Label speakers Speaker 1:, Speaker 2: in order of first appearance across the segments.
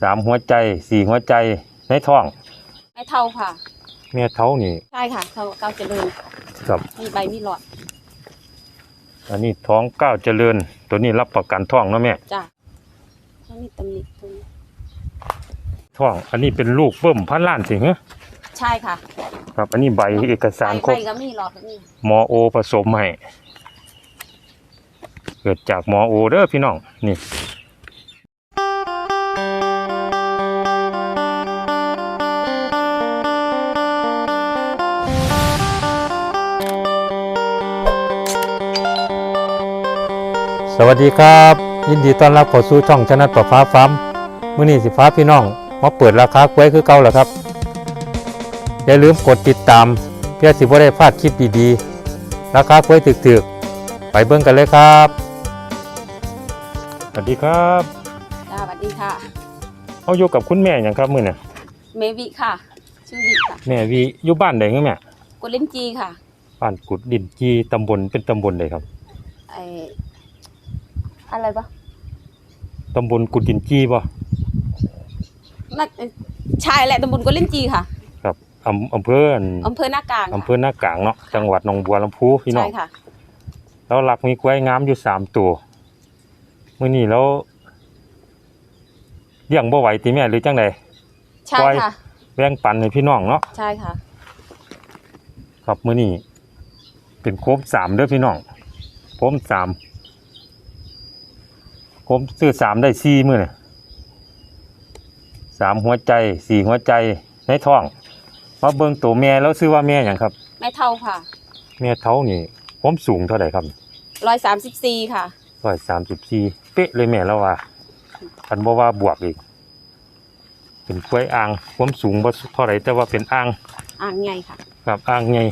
Speaker 1: สามหัวใจสี่หัวใจในท้อง
Speaker 2: ไม่เท่าค่ะ
Speaker 1: แม่เท้านี่
Speaker 2: ใช่ค่ะเขาเก้าเจริญ
Speaker 1: กับ
Speaker 2: มีใบมีหลอด
Speaker 1: อันนี้ท้องก้าวเจริญ ตัวนี้รับประกันท้องเนาะแม่
Speaker 2: จ้ะเขามีตำหนิตรงนี้
Speaker 1: ท้อง อันนี้เป็นลูกเบิ่มพันล้านสิฮะ
Speaker 2: ใช่ค่ะ
Speaker 1: ครับ อันนี้ใบเอกสารคร
Speaker 2: ใบบก็มีหลอดก็มี
Speaker 1: หมอโอผสมให้เกิดจากหมอโอเด้อพี่น้องนี่ วัสดีครับ ยินดีต้อนรับเข้าสู่ช่องชนะประฟ้าฟ้าร์มมื้อนี้สิฟ้าพี่น้องมาเปิดราคากล้วยคือเก่าแล้วครับ อย่าลืมกดติดตาม เพื่อสิบ่ได้พลาดคลิปดีๆ ราคากล้วยถึกๆ ไปเบิ่งกันเลยครับ สวัสดีครับ
Speaker 2: จ้าสวัสดีค่ะ
Speaker 1: เอาอยู่กับคุณแม่หยังครับมื้อนี้
Speaker 2: เมวิค่ะ ชื่อวิค่ะ
Speaker 1: แม่วีอยู่บ้านใดคือแม่
Speaker 2: กุลินจีค่ะ
Speaker 1: บ้านกุดดินจีตำบลเป็นตำบลใดครับ
Speaker 2: ไอ อะไรปะ
Speaker 1: ตำบลกุดดินจีบ่
Speaker 2: น่าชายแหละตำบลกุลินจีค่ะ
Speaker 1: ครับอำอำเภออัน
Speaker 2: อำเภอหน้ากลาง
Speaker 1: อำเภอหน้ากลางเนาะจังหวัดหนองบัวลำพูพี่น้อง
Speaker 2: ใช่ค่ะ
Speaker 1: แล้วหลักมีกล้วยงามอยู่สามตัวมื้อนี้แล้วเลี้ยงบ่ไหวติแม่หรือจังใด
Speaker 2: ใช่
Speaker 1: ปล่อย
Speaker 2: ค่ะ
Speaker 1: แบ่งปันให้พี่น้องเนาะ
Speaker 2: ใช่ค่ะ
Speaker 1: ครับมื้อนี้เป็นโคมสามเด้อพี่น้องโคมสาม โคมซื้อสามได้สี่มื้อนี่สามหัวใจสี่หัวใจในท้องมาเบิ่งตัวแม่แล้วซื้อว่าแม่หยังครับ
Speaker 2: ไม่เท่าค่ะ
Speaker 1: แม่เท้านี่ความสูงเท่าไหร่ครับ
Speaker 2: ร้อยสามสิบสี่ค่ะ
Speaker 1: ร้อยสามสิบสี่เป๊ะเลยแม่แล้วว่าคันบ่ว่าบวกอีก เป็นกล้วยอ่างความสูงบ่เท่าไหร่แต่ว่าเป็นอ่าง
Speaker 2: อ่างใหญ่ค่ะ
Speaker 1: ครับอ่างใหญ่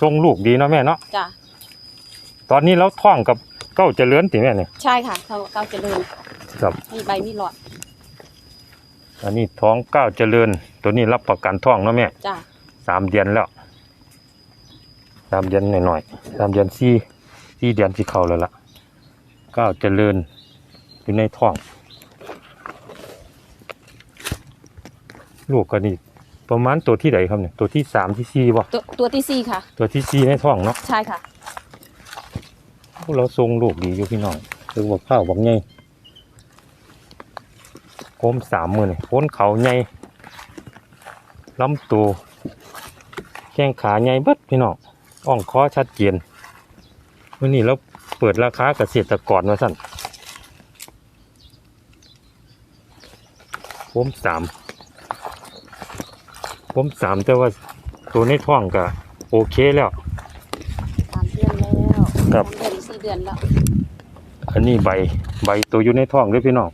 Speaker 1: ทรงลูกดีเนาะแม่เนาะ
Speaker 2: จ้ะ
Speaker 1: ตอนนี้เราท้องกับ เก้าเจริญติแม่เนี่ย
Speaker 2: ใช่ค่ะเขาเก้าเจริญ
Speaker 1: ครับ
Speaker 2: มีใบมีหลอด
Speaker 1: อันนี้ท้องเก้าเจริญ ตัวนี้รับประกันท้องเนาะแม่
Speaker 2: จ้ะ
Speaker 1: สามเดือนแล้วสามเดือนหน่อยๆสามเดือนสี่สี่เดือนที่เข้าแล้วล่ะเก้าเจริญอยู่ในท้อง ลูกก็นี่ประมาณตัวที่ไหนครับเนี่ยตัวที่สามที่สี่บ่
Speaker 2: ตัวตัวที่สี่ค่ะ
Speaker 1: ตัวที่สี่ในท้องเนาะ
Speaker 2: ใช่ค่ะ
Speaker 1: พวกเราทรงลูกดีอยู่พี่น้องคือบอกข้าวบอกไงโคมสามมือนี่โคนเขาไงลำตัวแข้งขาไงเบิดพี่น้องอ่องคอชัดเจนวันนี้เราเปิดราคาเกษตรกรมาสั่นโคมสามโคมสามแต่ว่าตัวในท้องก็โอเคแล้ว
Speaker 2: สามเดือนแล้ว
Speaker 1: ครับ
Speaker 2: สามเดือนสี่เดือนแล้ว
Speaker 1: อันนี้ใบใบตัวอยู่ในท้องเด้วยพี่น้อง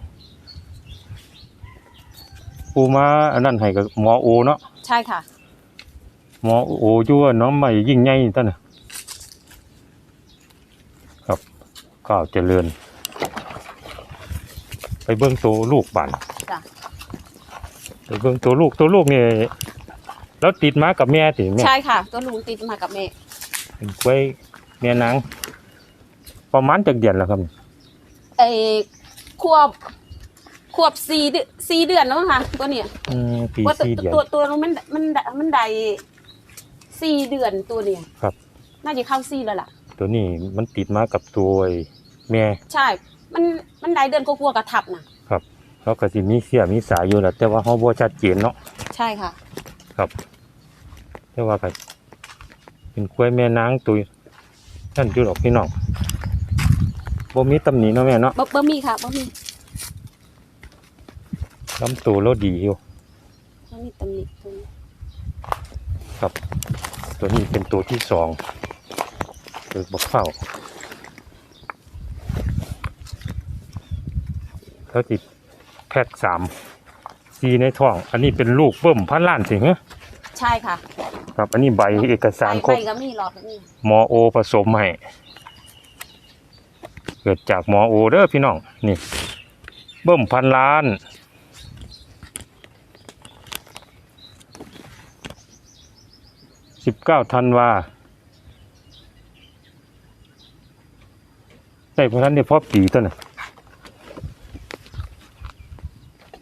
Speaker 1: ปูมาอันนั้นให้กับหมอโอเนาะ
Speaker 2: ใช่ค่ะ
Speaker 1: หมอโออยู่ว่าน้องใหม่ยิ่งใหญ่ท่านน่ะครับก้าวเจริญ ไปเบิ่งตัวลูกบ้าน
Speaker 2: จ้ะ
Speaker 1: ไปเบิ่งตัวลูกตัวลูกนี่แล้วติดมากับแม่ติแม่
Speaker 2: ใช่ค่ะ ตัวลุงติดมากับแม่
Speaker 1: เป็นกล้วยแม่นาง ประมาณจักเดือนแล้วครับ
Speaker 2: ไอ้ควบควบสี่เดือนสี่เดือนแล้วมั้งคะตัวเนี้ย
Speaker 1: อืมปี
Speaker 2: ว่าตัว
Speaker 1: สี่เดือน
Speaker 2: ตัวตัวมันมันมันได้สี่เดือนตัวเนี้ย
Speaker 1: ครับ
Speaker 2: น่าจะเข้าสี่แล้วล่ะ
Speaker 1: ตัวนี้มันติดมากับตัวไอ้แม่
Speaker 2: ใช่ มันมันได้เดือนกลัวาๆกับทับน่ะ
Speaker 1: เขาก็สิมีเสียมีสายอยู่แหละแต่ว่าเขาบ่ชัดเจนเนาะ
Speaker 2: ใช่ค่ะ
Speaker 1: ครับ แต่ว่าก็เป็นกล้วยแม่นางตัวนั่นอยู่ดอกพี่น้อง บ่มีตำหนิเนาะแม่เนาะ
Speaker 2: บ่บ่มีค่ะบ่มี
Speaker 1: ลำตัวเราดีอยู่
Speaker 2: บ่มีตำหนิตัวนี้
Speaker 1: ตัวนี้เป็นตัวที่สองเกิดบกเข้าเขาติดแพ็กสามซีในท้อง อันนี้เป็นลูกเบิ่มพันล้านสิงห์
Speaker 2: ใช่ค่ะ
Speaker 1: ครับ อันนี้ใบเอกสารคร
Speaker 2: ใบบ
Speaker 1: บ
Speaker 2: ก็มีหลอดก็มี
Speaker 1: หมอโอผสมให้ เกิดจากหมอโอเด้อพี่น้องนี่เบิ่มพันล้าน สิบเก้าธันวาใส่พระท่านได้พอปีตัวน่ะ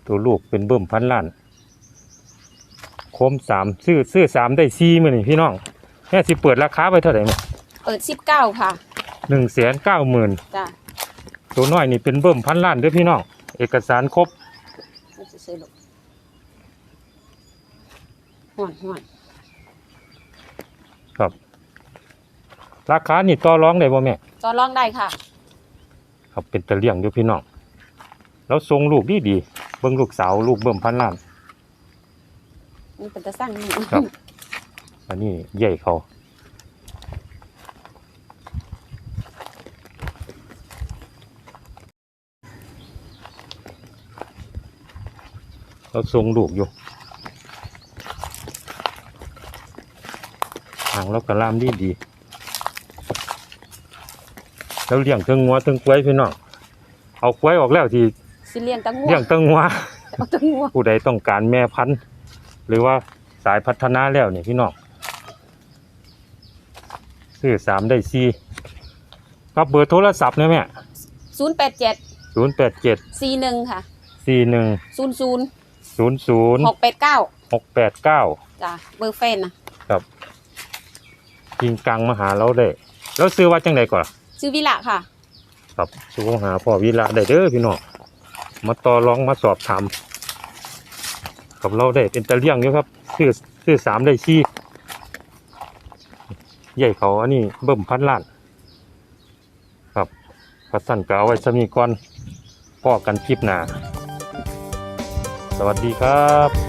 Speaker 1: ตัวลูกเป็นเบิ่มพันล้านโคมสามซื้อซื้อสามได้สี่มือนี่พี่น้องแม่สิเปิดราคาไปเท่าไหร่เนี่ย
Speaker 2: เปิดสิบเก้าค่ะ
Speaker 1: หนึ่งแสนเก้าหมื่น
Speaker 2: จ้ะ
Speaker 1: ตัวน้อยนี่เป็นเบิ่มพันล้านเด้อพี่น้อง เอกสารครบ
Speaker 2: นี่จะซื้อลูกห่วนห่วน
Speaker 1: ครับราคานี่ต่อรองได้บ่แม่
Speaker 2: จอรองได้ค่ะ
Speaker 1: ครับเป็นตะเลี่ยงอยู่พี่น้อง แล้วทรงลูกดีดีๆเบิ่งลูกสาวลูกเบิ่มพันล้าน
Speaker 2: นี่เป็นตะสั่งนี่
Speaker 1: ครับ อันนี้ใหญ่เขา เราทรงลูกอยู่หางเรากระลามดีดีแล้วเลี้ยงเทิงงัวเทิงกล้วยพี่น้อง เอากล้วยออกแล้วที่
Speaker 2: สิเลี้ยงตังงัว
Speaker 1: เลี้ยงเทิงงัว
Speaker 2: เอาตังงัว
Speaker 1: ผู้ใดต้องการแม่พันธุ์ หรือว่าสายพัฒนาแล้วเนี่ยพี่น้อง ซื้อสามได้สี่กับเบอร์โทรศัพท์เนี่ยแม่
Speaker 2: ศูนย์แปดเจ็ด
Speaker 1: ศูนย์แปดเจ็ด
Speaker 2: สี่หนึ่งค่ะ
Speaker 1: สี่หนึ่ง
Speaker 2: ศูนย์ศูนย์
Speaker 1: ศูนย์ศูนย์
Speaker 2: หกแปดเก้า
Speaker 1: หกแปดเก้า
Speaker 2: จ้ะเบอร์เฟนนะ
Speaker 1: ยิงกลางมาหาเราได้แล้วซื้อว่าจังไดก่อน
Speaker 2: ชื่อวิละค่ะ
Speaker 1: ครับซื้อมาหาพ่อวิระได้เด้อพี่น้องมาต่อรองมาสอบถามกับเราได้เป็นตะเลี่ยงอยู่ครับซื้อซื้อสามได้สี่ใหญ่เขาอันนี้เบิ่มพันล้าน ครับพระสันก็เอาไว้สมีก่อนพ่อกันคลิปหน้า สวัสดีครับ